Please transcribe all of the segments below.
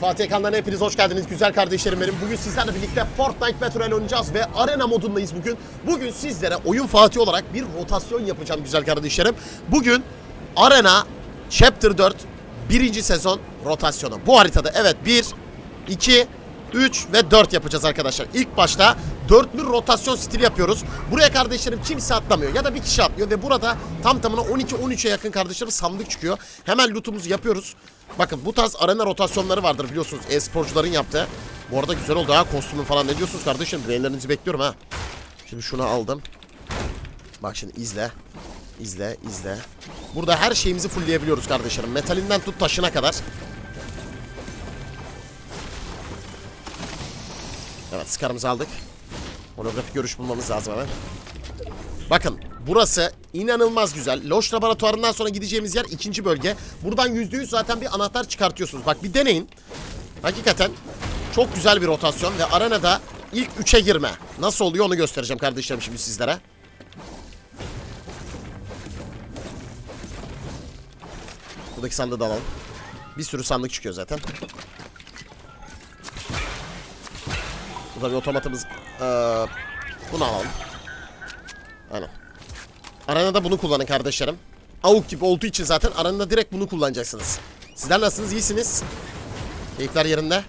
Fatih Ekan'dan hepiniz hoş geldiniz güzel kardeşlerim benim. Bugün sizlerle birlikte Fortnite Battle oynayacağız ve arena modundayız bugün. Bugün sizlere oyun Fatih olarak bir rotasyon yapacağım güzel kardeşlerim. Bugün arena Chapter 4 birinci sezon rotasyonu. Bu haritada evet 1, 2, 3 ve 4 yapacağız arkadaşlar. İlk başta dörtlü rotasyon stili yapıyoruz. Buraya kardeşlerim kimse atlamıyor ya da bir kişi atlıyor ve burada tam tamına 12-13'e yakın kardeşlerim sandık çıkıyor. Hemen lootumuzu yapıyoruz. Bakın bu tarz arena rotasyonları vardır biliyorsunuz e-sporcuların yaptığı. Bu arada güzel oldu ha kostümün falan ne diyorsunuz kardeşim? Beğenilerinizi bekliyorum ha. Şimdi şunu aldım. Bak şimdi izle. İzle, izle. Burada her şeyimizi fullleyebiliyoruz kardeşlerim. Metalinden tut taşına kadar. Evet skarımızı aldık. Holografik görüş bulmamız lazım hemen. Bakın burası inanılmaz güzel. Loş laboratuvarından sonra gideceğimiz yer ikinci bölge. Buradan %100 zaten bir anahtar çıkartıyorsunuz. Bak bir deneyin. Hakikaten çok güzel bir rotasyon ve arenada ilk 3'e girme. Nasıl oluyor onu göstereceğim kardeşlerim şimdi sizlere. Buradaki sandığı da alalım. Bir sürü sandık çıkıyor zaten. Burada bir otomatımız. Ee, bunu alalım. Aynen. Arenada bunu kullanın kardeşlerim. Avuk gibi olduğu için zaten arenada direkt bunu kullanacaksınız. Sizler nasılsınız? İyisiniz. Keyifler yerinde.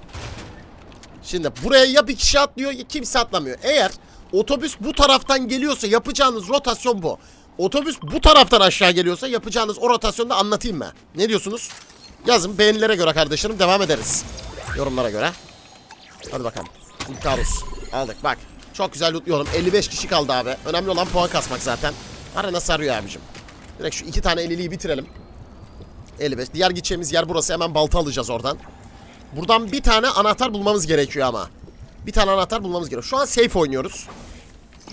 Şimdi buraya ya bir kişi atlıyor ya kimse atlamıyor. Eğer otobüs bu taraftan geliyorsa yapacağınız rotasyon bu. Otobüs bu taraftan aşağı geliyorsa yapacağınız o rotasyonu da anlatayım mı? Ne diyorsunuz? Yazın beğenilere göre kardeşlerim devam ederiz. Yorumlara göre. Hadi bakalım. Ikarus. Aldık bak. Çok güzel lootluyorum. 55 kişi kaldı abi. Önemli olan puan kasmak zaten. Arena sarıyor abicim. Direkt şu iki tane 50'liyi bitirelim. 55. Diğer gideceğimiz yer burası. Hemen balta alacağız oradan. Buradan bir tane anahtar bulmamız gerekiyor ama. Bir tane anahtar bulmamız gerekiyor. Şu an safe oynuyoruz.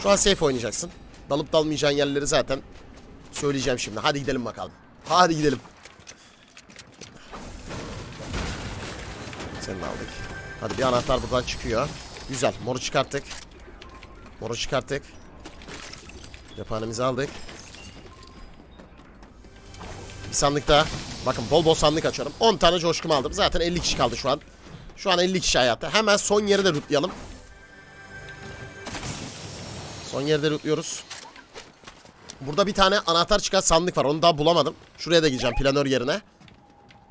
Şu an safe oynayacaksın. Dalıp dalmayacağın yerleri zaten söyleyeceğim şimdi. Hadi gidelim bakalım. Hadi gidelim. Seni aldık. Hadi bir anahtar buradan çıkıyor. Güzel. Moru çıkarttık. Moru çıkarttık. Cephanemizi aldık. Bir sandık daha. Bakın bol bol sandık açıyorum. 10 tane coşkumu aldım. Zaten 50 kişi kaldı şu an. Şu an 50 kişi hayatta. Hemen son yeri de lootlayalım. Son yeri de lootluyoruz. Burada bir tane anahtar çıkan sandık var. Onu daha bulamadım. Şuraya da gideceğim planör yerine.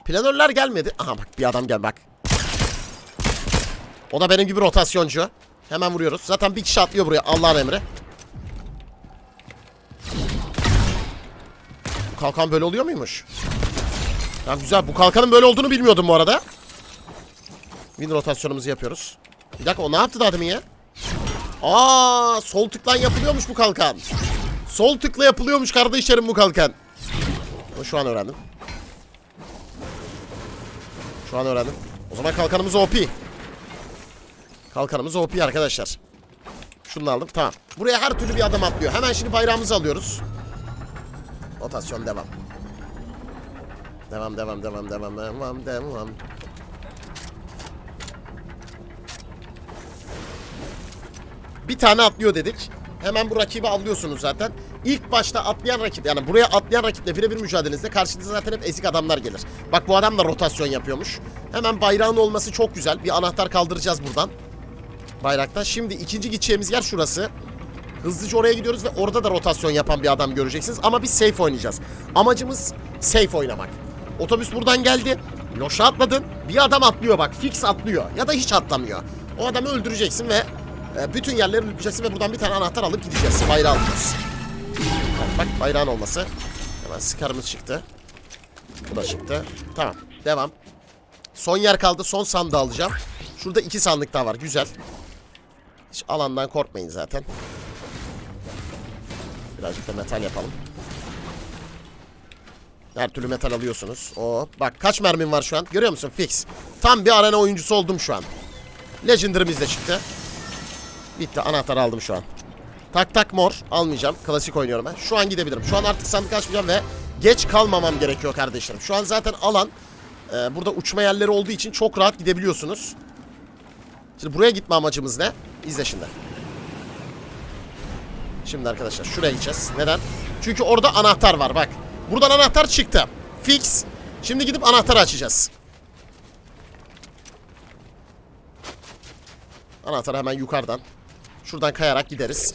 Planörler gelmedi. Aha bak bir adam gel bak. O da benim gibi rotasyoncu. Hemen vuruyoruz. Zaten bir kişi atlıyor buraya Allah'ın emri. Bu kalkan böyle oluyor muymuş? Ya güzel. Bu kalkanın böyle olduğunu bilmiyordum bu arada. Win rotasyonumuzu yapıyoruz. Bir dakika o ne yaptı daha ya? Aa, sol tıklan yapılıyormuş bu kalkan. Sol tıkla yapılıyormuş kardeşlerim bu kalkan. Bunu şu an öğrendim. Şu an öğrendim. O zaman kalkanımız OP. Kalkanımız OP arkadaşlar. Şunu aldım. Tamam. Buraya her türlü bir adam atlıyor. Hemen şimdi bayrağımızı alıyoruz. Rotasyon devam. Devam devam devam devam devam devam. Bir tane atlıyor dedik. Hemen bu rakibi avlıyorsunuz zaten. İlk başta atlayan rakip yani buraya atlayan rakiple birebir mücadelenizde karşınıza zaten hep ezik adamlar gelir. Bak bu adam da rotasyon yapıyormuş. Hemen bayrağın olması çok güzel. Bir anahtar kaldıracağız buradan. Bayraktan. Şimdi ikinci gideceğimiz yer şurası. Hızlıca oraya gidiyoruz ve orada da rotasyon yapan bir adam göreceksiniz. Ama biz safe oynayacağız. Amacımız safe oynamak. Otobüs buradan geldi. Loşa atladın. Bir adam atlıyor bak. Fix atlıyor. Ya da hiç atlamıyor. O adamı öldüreceksin ve e, bütün yerleri lütleceksin ve buradan bir tane anahtar alıp gideceğiz. Bayrağı alacağız. Evet, bak bayrağın olması. Hemen skarımız çıktı. Bu da çıktı. Tamam. Devam. Son yer kaldı. Son sandığı alacağım. Şurada iki sandık daha var. Güzel. Hiç alandan korkmayın zaten. Birazcık da metal yapalım. Her türlü metal alıyorsunuz. O bak kaç mermim var şu an? Görüyor musun? Fix. Tam bir arena oyuncusu oldum şu an. Legendary'miz de çıktı. Bitti. Anahtar aldım şu an. Tak tak mor. Almayacağım. Klasik oynuyorum ben. Şu an gidebilirim. Şu an artık sandık açmayacağım ve geç kalmamam gerekiyor kardeşlerim. Şu an zaten alan e, burada uçma yerleri olduğu için çok rahat gidebiliyorsunuz. Şimdi buraya gitme amacımız ne? İzle şimdi. Şimdi arkadaşlar şuraya gideceğiz. Neden? Çünkü orada anahtar var bak. Buradan anahtar çıktı. Fix. Şimdi gidip anahtarı açacağız. Anahtarı hemen yukarıdan. Şuradan kayarak gideriz.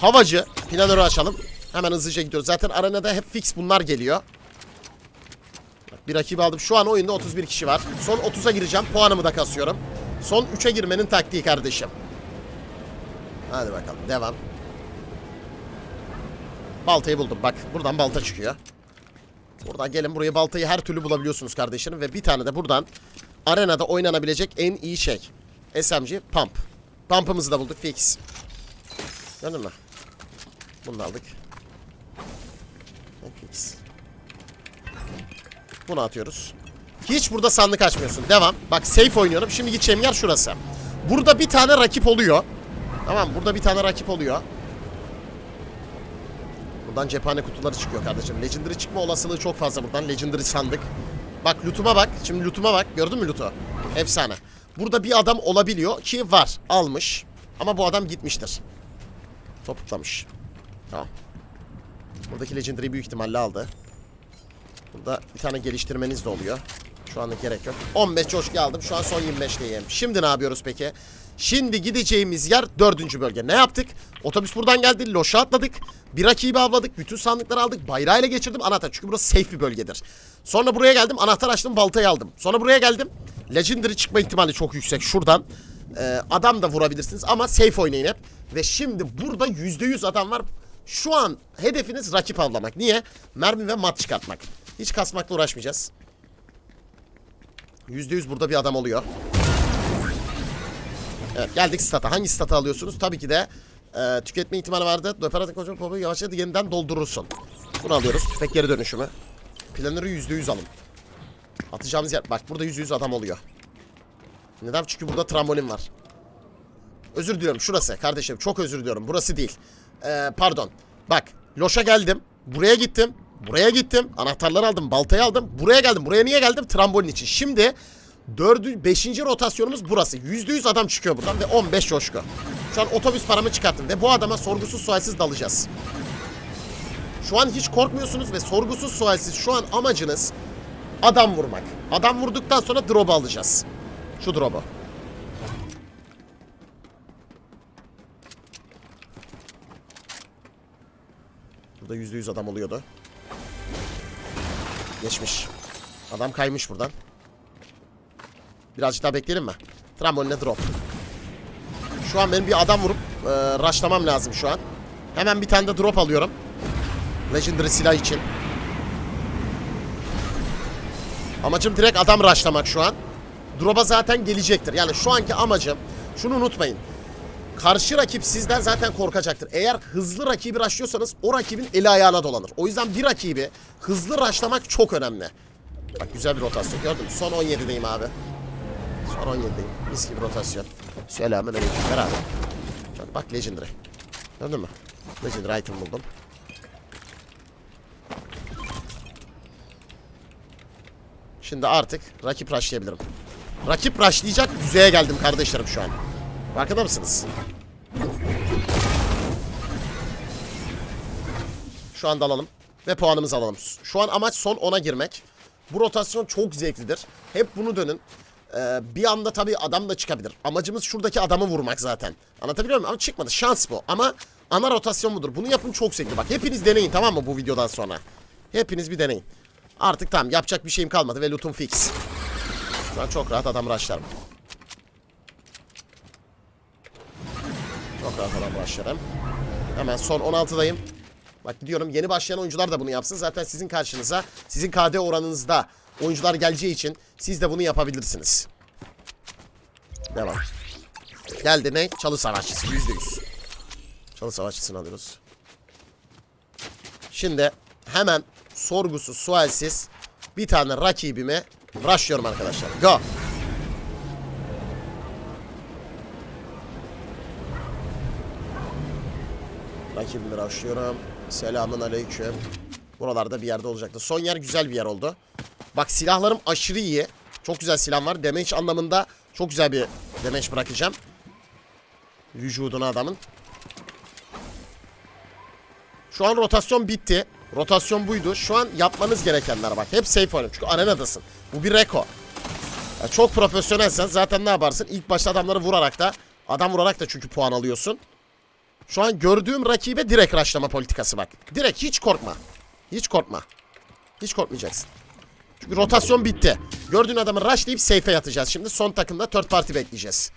Havacı. Planörü açalım. Hemen hızlıca gidiyoruz. Zaten arenada hep fix bunlar geliyor. Bir rakibi aldım. Şu an oyunda 31 kişi var. Son 30'a gireceğim. Puanımı da kasıyorum. Son 3'e girmenin taktiği kardeşim. Hadi bakalım. Devam. Baltayı buldum. Bak buradan balta çıkıyor. Buradan gelin buraya baltayı her türlü bulabiliyorsunuz kardeşlerim. Ve bir tane de buradan arenada oynanabilecek en iyi şey. SMG pump. Pump'ımızı da bulduk fix. Gördün mü? Bunu da aldık. Fix. Bunu atıyoruz. Hiç burada sandık açmıyorsun. Devam. Bak safe oynuyorum. Şimdi gideceğim yer şurası. Burada bir tane rakip oluyor. Tamam burada bir tane rakip oluyor. Buradan cephane kutuları çıkıyor kardeşim. Legendary çıkma olasılığı çok fazla buradan. Legendary sandık. Bak loot'uma bak. Şimdi loot'uma bak. Gördün mü loot'u? Efsane. Burada bir adam olabiliyor ki var. Almış. Ama bu adam gitmiştir. Topuklamış. Tamam. Buradaki Legendary'i büyük ihtimalle aldı. Burada bir tane geliştirmeniz de oluyor. Şu anlık gerek yok. 15 coşku aldım. Şu an son 25'teyim. Şimdi ne yapıyoruz peki? Şimdi gideceğimiz yer dördüncü bölge. Ne yaptık? Otobüs buradan geldi. Loşa atladık. Bir rakibi avladık. Bütün sandıkları aldık. Bayrağıyla geçirdim. Anahtar. Çünkü burası safe bir bölgedir. Sonra buraya geldim. Anahtar açtım. Baltayı aldım. Sonra buraya geldim. Legendary çıkma ihtimali çok yüksek. Şuradan. Ee, adam da vurabilirsiniz. Ama safe oynayın hep. Ve şimdi burada %100 adam var. Şu an hedefiniz rakip avlamak. Niye? Mermi ve mat çıkartmak. Hiç kasmakla uğraşmayacağız. %100 burada bir adam oluyor. Evet geldik stata. Hangi stata alıyorsunuz? Tabii ki de e, tüketme ihtimali vardı. Operatör koçun popu yavaşça yeniden doldurursun. Bunu alıyoruz. Tüfek geri dönüşümü. Planörü %100 alın. Atacağımız yer. Bak burada %100 adam oluyor. Neden? Çünkü burada trambolin var. Özür diliyorum şurası kardeşim. Çok özür diliyorum. Burası değil. Ee, pardon. Bak. Loş'a geldim. Buraya gittim. Buraya gittim. Anahtarları aldım. Baltayı aldım. Buraya geldim. Buraya niye geldim? Trambolin için. Şimdi dördü, beşinci rotasyonumuz burası. Yüzde yüz adam çıkıyor buradan ve 15 coşku. Şu an otobüs paramı çıkarttım ve bu adama sorgusuz sualsiz dalacağız. Şu an hiç korkmuyorsunuz ve sorgusuz sualsiz şu an amacınız adam vurmak. Adam vurduktan sonra drop'u alacağız. Şu drop'u. Burada yüzde yüz adam oluyordu. Geçmiş. Adam kaymış buradan. Birazcık daha bekleyelim mi? Tramboline drop. Şu an benim bir adam vurup e, rushlamam lazım şu an. Hemen bir tane de drop alıyorum. Legendary silah için. Amacım direkt adam rushlamak şu an. Drop'a zaten gelecektir. Yani şu anki amacım şunu unutmayın. Karşı rakip sizden zaten korkacaktır. Eğer hızlı rakibi rushlıyorsanız o rakibin eli ayağına dolanır. O yüzden bir rakibi hızlı rushlamak çok önemli. Bak güzel bir rotasyon gördün? Son 17'deyim abi. Son 17'deyim. Mis gibi rotasyon. Selamün aleyküm. Beraber. Çok bak Legendary. Gördün mü? Legendary item buldum. Şimdi artık rakip rushlayabilirim. Rakip rushlayacak düzeye geldim kardeşlerim şu an. Farkında mısınız? Şu anda alalım. Ve puanımızı alalım. Şu an amaç son 10'a girmek. Bu rotasyon çok zevklidir. Hep bunu dönün. Ee, bir anda tabii adam da çıkabilir. Amacımız şuradaki adamı vurmak zaten. Anlatabiliyor muyum? Ama çıkmadı. Şans bu. Ama ana rotasyon budur. Bunu yapın çok zevkli. Bak hepiniz deneyin tamam mı bu videodan sonra? Hepiniz bir deneyin. Artık tamam yapacak bir şeyim kalmadı ve lootum fix. Şu an çok rahat adam rushlarım. Çok rahat adam rushlarım. Hemen son 16'dayım. Bak gidiyorum yeni başlayan oyuncular da bunu yapsın. Zaten sizin karşınıza, sizin KD oranınızda oyuncular geleceği için siz de bunu yapabilirsiniz. Devam. Geldi ne? Çalı savaşçısı yüzde yüz. Çalı savaşçısını alıyoruz. Şimdi hemen sorgusuz, sualsiz bir tane rakibime rushlıyorum arkadaşlar. Go. Rakibimi rushlıyorum. Selamun aleyküm. Buralarda bir yerde olacaktı. Son yer güzel bir yer oldu. Bak silahlarım aşırı iyi. Çok güzel silah var. Damage anlamında çok güzel bir damage bırakacağım. Vücuduna adamın. Şu an rotasyon bitti. Rotasyon buydu. Şu an yapmanız gerekenler bak. Hep safe oynayın. Çünkü arenadasın. Bu bir reko. Ya çok profesyonelsen zaten ne yaparsın? İlk başta adamları vurarak da Adam vurarak da çünkü puan alıyorsun. Şu an gördüğüm rakibe direkt raşlama politikası bak. Direkt hiç korkma. Hiç korkma. Hiç korkmayacaksın. Çünkü rotasyon bitti. Gördüğün adamı rushlayıp safe'e yatacağız. Şimdi son takımda third party bekleyeceğiz.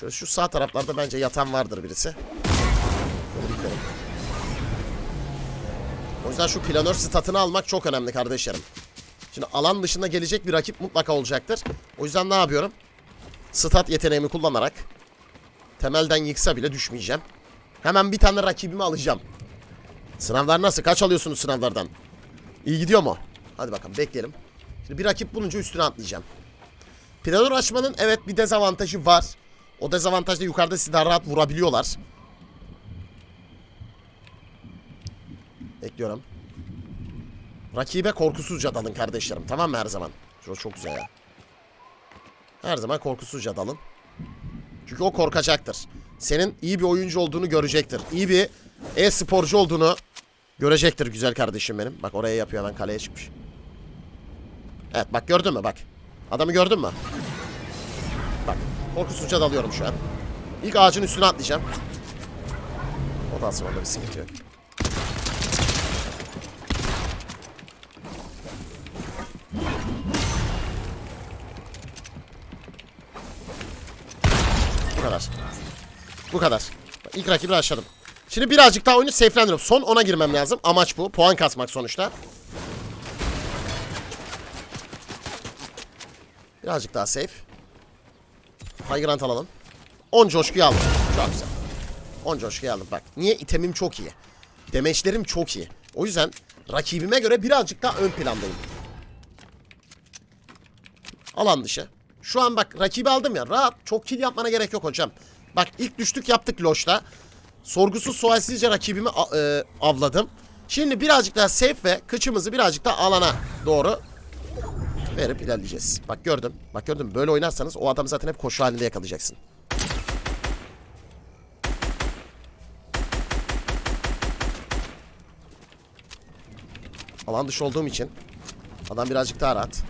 Şöyle şu sağ taraflarda bence yatan vardır birisi. O yüzden şu planör statını almak çok önemli kardeşlerim. Şimdi alan dışında gelecek bir rakip mutlaka olacaktır. O yüzden ne yapıyorum? Stat yeteneğimi kullanarak temelden yıksa bile düşmeyeceğim. Hemen bir tane rakibimi alacağım. Sınavlar nasıl? Kaç alıyorsunuz sınavlardan? İyi gidiyor mu? Hadi bakalım bekleyelim. Şimdi bir rakip bulunca üstüne atlayacağım. Planör açmanın evet bir dezavantajı var. O dezavantajda yukarıda sizi daha rahat vurabiliyorlar. Bekliyorum. Rakibe korkusuzca dalın kardeşlerim. Tamam mı her zaman? Şurası çok güzel ya. Her zaman korkusuzca dalın. Çünkü o korkacaktır. Senin iyi bir oyuncu olduğunu görecektir. İyi bir e-sporcu olduğunu görecektir güzel kardeşim benim. Bak oraya yapıyor hemen kaleye çıkmış. Evet bak gördün mü bak. Adamı gördün mü? Bak korkusuzca dalıyorum şu an. İlk ağacın üstüne atlayacağım. O da aslında orada bir sıkıntı yok. Bu kadar. Bu kadar. İlk rakibi aşağıdım. Şimdi birazcık daha oyunu safe'lendiriyorum. Son 10'a girmem lazım. Amaç bu. Puan kasmak sonuçta. Birazcık daha safe. High Grant alalım. 10 coşkuyu aldım. Çok güzel. 10 coşkuyu aldım. Bak niye itemim çok iyi. Demeçlerim çok iyi. O yüzden rakibime göre birazcık daha ön plandayım. Alan dışı. Şu an bak rakibi aldım ya. Rahat. Çok kill yapmana gerek yok hocam. Bak ilk düştük yaptık Loş'ta. Sorgusuz sualsizce rakibimi e, avladım. Şimdi birazcık daha safe ve kıçımızı birazcık daha alana doğru verip ilerleyeceğiz. Bak gördüm. Bak gördüm. Böyle oynarsanız o adamı zaten hep koşu halinde yakalayacaksın. Alan dışı olduğum için adam birazcık daha rahat.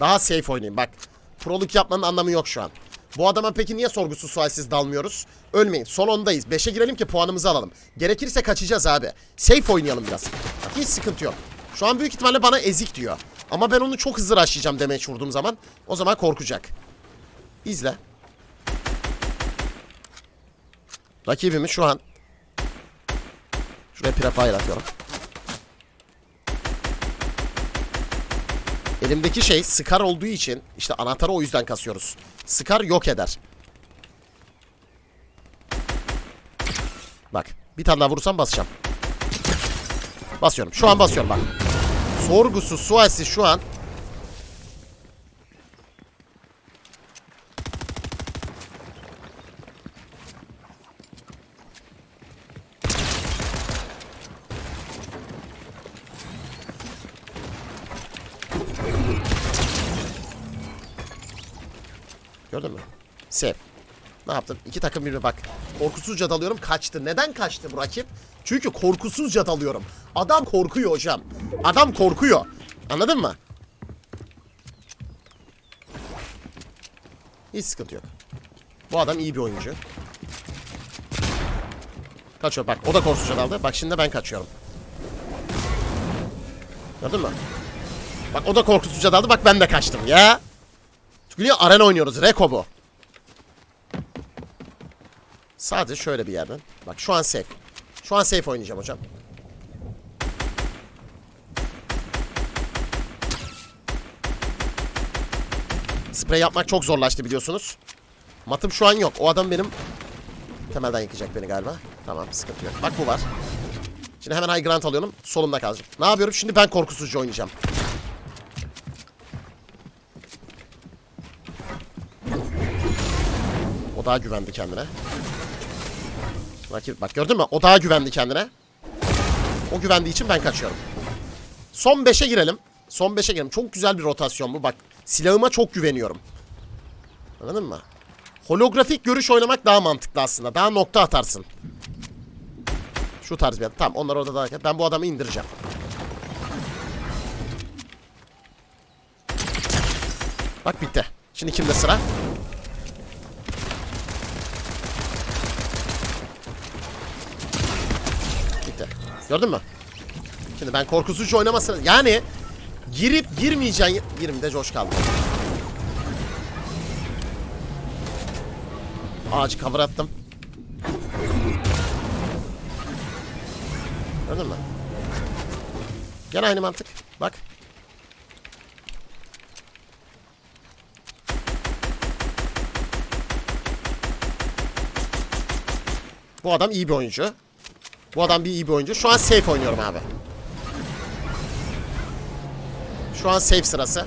Daha safe oynayayım bak. Proluk yapmanın anlamı yok şu an. Bu adama peki niye sorgusuz sualsiz dalmıyoruz? Ölmeyin. Son ondayız. 5'e girelim ki puanımızı alalım. Gerekirse kaçacağız abi. Safe oynayalım biraz. Bak hiç sıkıntı yok. Şu an büyük ihtimalle bana ezik diyor. Ama ben onu çok hızlı rushlayacağım demeye vurduğum zaman. O zaman korkacak. İzle. Rakibimiz şu an. Şuraya prefire atıyorum. Elimdeki şey Scar olduğu için işte anahtarı o yüzden kasıyoruz. Scar yok eder. Bak bir tane daha vurursam basacağım. Basıyorum. Şu an basıyorum bak. Sorgusuz sualsiz şu an. Gördün mü? Sev. Ne yaptım? İki takım birbirine bak. Korkusuzca dalıyorum. Kaçtı. Neden kaçtı bu rakip? Çünkü korkusuzca dalıyorum. Adam korkuyor hocam. Adam korkuyor. Anladın mı? Hiç sıkıntı yok. Bu adam iyi bir oyuncu. Kaçıyor bak. O da korkusuzca daldı. Bak şimdi ben kaçıyorum. Gördün mü? Bak o da korkusuzca daldı. Bak ben de kaçtım ya. Çünkü niye arena oynuyoruz? Reko bu. Sadece şöyle bir yerden. Bak şu an safe. Şu an safe oynayacağım hocam. Sprey yapmak çok zorlaştı biliyorsunuz. Matım şu an yok. O adam benim temelden yıkacak beni galiba. Tamam sıkıntı yok. Bak bu var. Şimdi hemen high ground alıyorum. Solumda kalacak. Ne yapıyorum? Şimdi ben korkusuzca oynayacağım. O daha güvendi kendine. Rakip bak gördün mü? O daha güvendi kendine. O güvendiği için ben kaçıyorum. Son 5'e girelim. Son 5'e girelim. Çok güzel bir rotasyon bu. Bak silahıma çok güveniyorum. Anladın mı? Holografik görüş oynamak daha mantıklı aslında. Daha nokta atarsın. Şu tarz bir adam. Tamam onlar orada daha... Ben bu adamı indireceğim. Bak bitti. Şimdi kimde sıra? Bitti. Gördün mü? Şimdi ben korkusuzca oynamasın. Yani girip girmeyeceğin 20'de coş kaldı. Ağacı cover attım. Gördün mü? Gene aynı mantık. Bak. Bu adam iyi bir oyuncu. Bu adam bir iyi bir oyuncu. Şu an safe oynuyorum abi. Şu an safe sırası.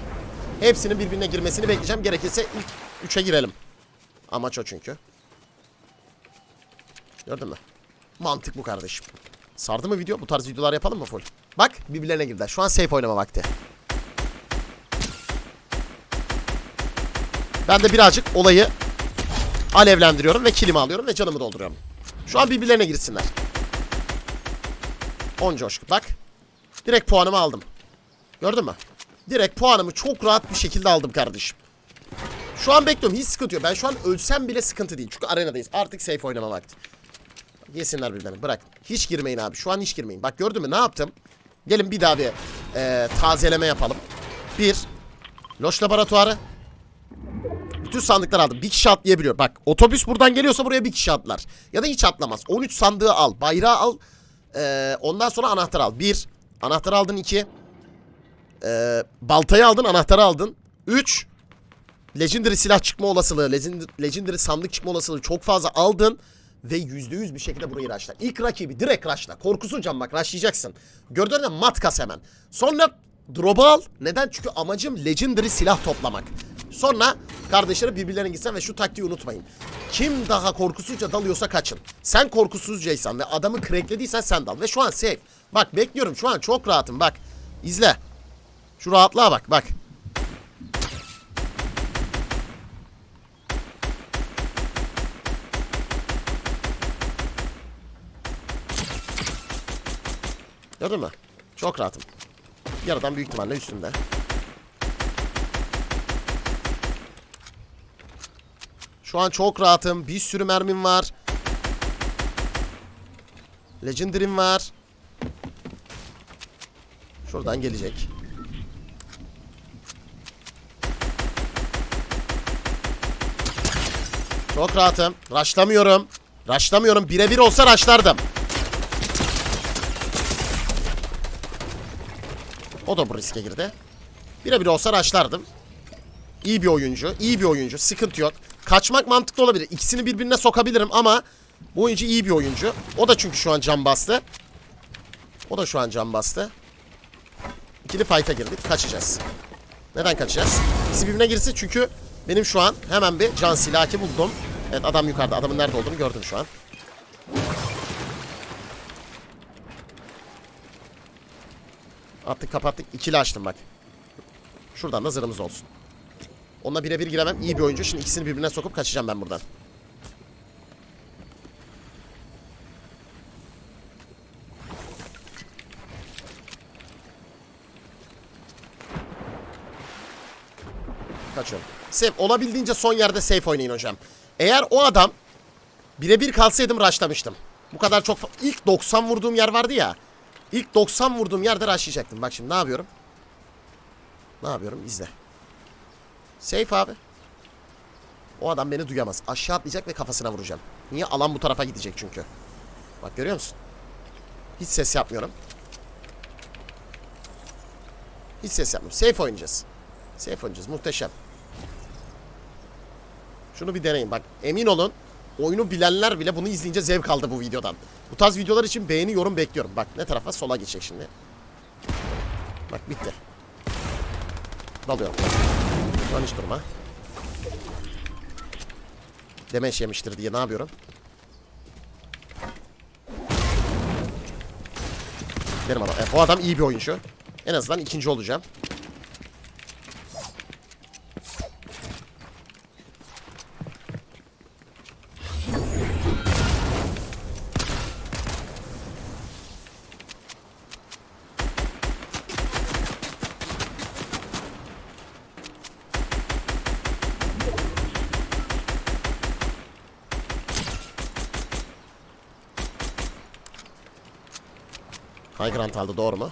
Hepsinin birbirine girmesini bekleyeceğim. Gerekirse ilk 3'e girelim. Amaç o çünkü. Gördün mü? Mantık bu kardeşim. Sardı mı video? Bu tarz videolar yapalım mı full? Bak birbirlerine girdiler. Şu an safe oynama vakti. Ben de birazcık olayı alevlendiriyorum ve kilimi alıyorum ve canımı dolduruyorum. Şu an birbirlerine girsinler. 10 coşku. Bak. Direkt puanımı aldım. Gördün mü? Direkt puanımı çok rahat bir şekilde aldım kardeşim. Şu an bekliyorum. Hiç sıkıntı yok. Ben şu an ölsem bile sıkıntı değil. Çünkü arenadayız. Artık safe oynama vakti. Yesinler birbirlerini. Bırak. Hiç girmeyin abi. Şu an hiç girmeyin. Bak gördün mü ne yaptım? Gelin bir daha bir e, tazeleme yapalım. Bir. Loş laboratuvarı. Bütün sandıklar aldım. Bir kişi atlayabiliyor. Bak otobüs buradan geliyorsa buraya bir kişi atlar. Ya da hiç atlamaz. 13 sandığı al. Bayrağı al. Ee, ondan sonra anahtar al. Bir. Anahtar aldın. iki. Ee, baltayı aldın. Anahtarı aldın. Üç. Legendary silah çıkma olasılığı. Legendary, Legendary sandık çıkma olasılığı çok fazla aldın. Ve yüzde yüz bir şekilde burayı raşla. İlk rakibi direkt raşla. Korkusunca bak raşlayacaksın. Gördüğünde mat kas hemen. Sonra drop'u al. Neden? Çünkü amacım legendary silah toplamak. Sonra kardeşleri birbirlerine gitsen ve şu taktiği unutmayın. Kim daha korkusuzca dalıyorsa kaçın. Sen korkusuzcaysan ve adamı cracklediysen sen dal. Ve şu an safe. Bak bekliyorum şu an çok rahatım bak. İzle. Şu rahatlığa bak bak. Gördün mü? Çok rahatım. Yarıdan büyük ihtimalle üstümde. Şu an çok rahatım. Bir sürü mermim var. Legendary'm var. Şuradan gelecek. Çok rahatım. Raşlamıyorum. Raşlamıyorum. Birebir olsa raşlardım. O da bu riske girdi. Birebir olsa raşlardım. İyi bir oyuncu. iyi bir oyuncu. Sıkıntı yok. Kaçmak mantıklı olabilir. İkisini birbirine sokabilirim ama bu oyuncu iyi bir oyuncu. O da çünkü şu an can bastı. O da şu an can bastı. İkili fight'a girdik. Kaçacağız. Neden kaçacağız? İkisi birbirine girsin çünkü benim şu an hemen bir can silahı buldum. Evet adam yukarıda. Adamın nerede olduğunu gördüm şu an. Attık kapattık. İkili açtım bak. Şuradan da zırhımız olsun. Onunla birebir giremem. İyi bir oyuncu. Şimdi ikisini birbirine sokup kaçacağım ben buradan. Kaçıyorum. Safe. Olabildiğince son yerde safe oynayın hocam. Eğer o adam birebir kalsaydım rushlamıştım. Bu kadar çok... İlk 90 vurduğum yer vardı ya. İlk 90 vurduğum yerde rushlayacaktım. Bak şimdi ne yapıyorum? Ne yapıyorum? İzle. Safe abi. O adam beni duyamaz. Aşağı atlayacak ve kafasına vuracağım. Niye? Alan bu tarafa gidecek çünkü. Bak görüyor musun? Hiç ses yapmıyorum. Hiç ses yapmıyorum. Safe oynayacağız. Safe oynayacağız. Muhteşem. Şunu bir deneyin. Bak emin olun oyunu bilenler bile bunu izleyince zevk aldı bu videodan. Bu tarz videolar için beğeni yorum bekliyorum. Bak ne tarafa? Sola geçecek şimdi. Bak bitti. Dalıyorum. Şu an hiç durma. Demeç yemiştir diye ne yapıyorum? Benim adam. E, bu adam iyi bir oyuncu. En azından ikinci olacağım. High Grant aldı doğru mu?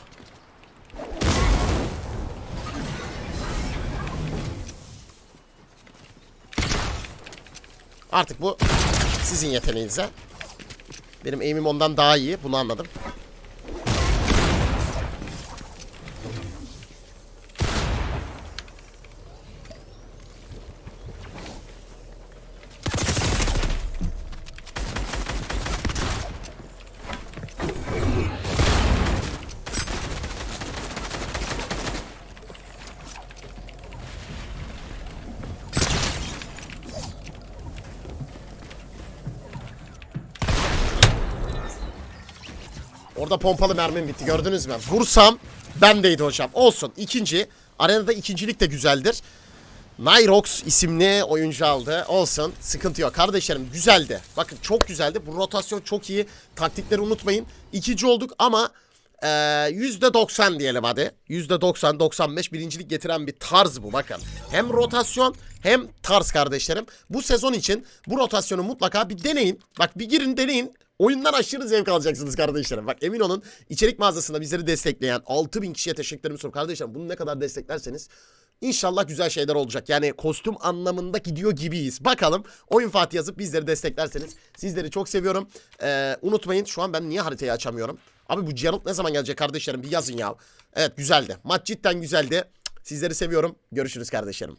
Artık bu sizin yeteneğinize. Benim aim'im ondan daha iyi. Bunu anladım. Orada pompalı mermim bitti gördünüz mü? Vursam bendeydi hocam. Olsun. İkinci. Arenada ikincilik de güzeldir. Nyrox isimli oyuncu aldı. Olsun. Sıkıntı yok. Kardeşlerim güzeldi. Bakın çok güzeldi. Bu rotasyon çok iyi. Taktikleri unutmayın. İkinci olduk ama eee, %90 diyelim hadi. %90, 95 birincilik getiren bir tarz bu bakın. Hem rotasyon hem tarz kardeşlerim. Bu sezon için bu rotasyonu mutlaka bir deneyin. Bak bir girin deneyin. Oyundan aşırı zevk alacaksınız kardeşlerim. Bak emin olun içerik mağazasında bizleri destekleyen 6000 kişiye teşekkürlerimi sunuyorum. Kardeşlerim bunu ne kadar desteklerseniz İnşallah güzel şeyler olacak. Yani kostüm anlamında gidiyor gibiyiz. Bakalım oyun Fatih yazıp bizleri desteklerseniz sizleri çok seviyorum. Ee, unutmayın şu an ben niye haritayı açamıyorum? Abi bu Geralt ne zaman gelecek kardeşlerim bir yazın ya. Evet güzeldi. Maç cidden güzeldi. Sizleri seviyorum. Görüşürüz kardeşlerim.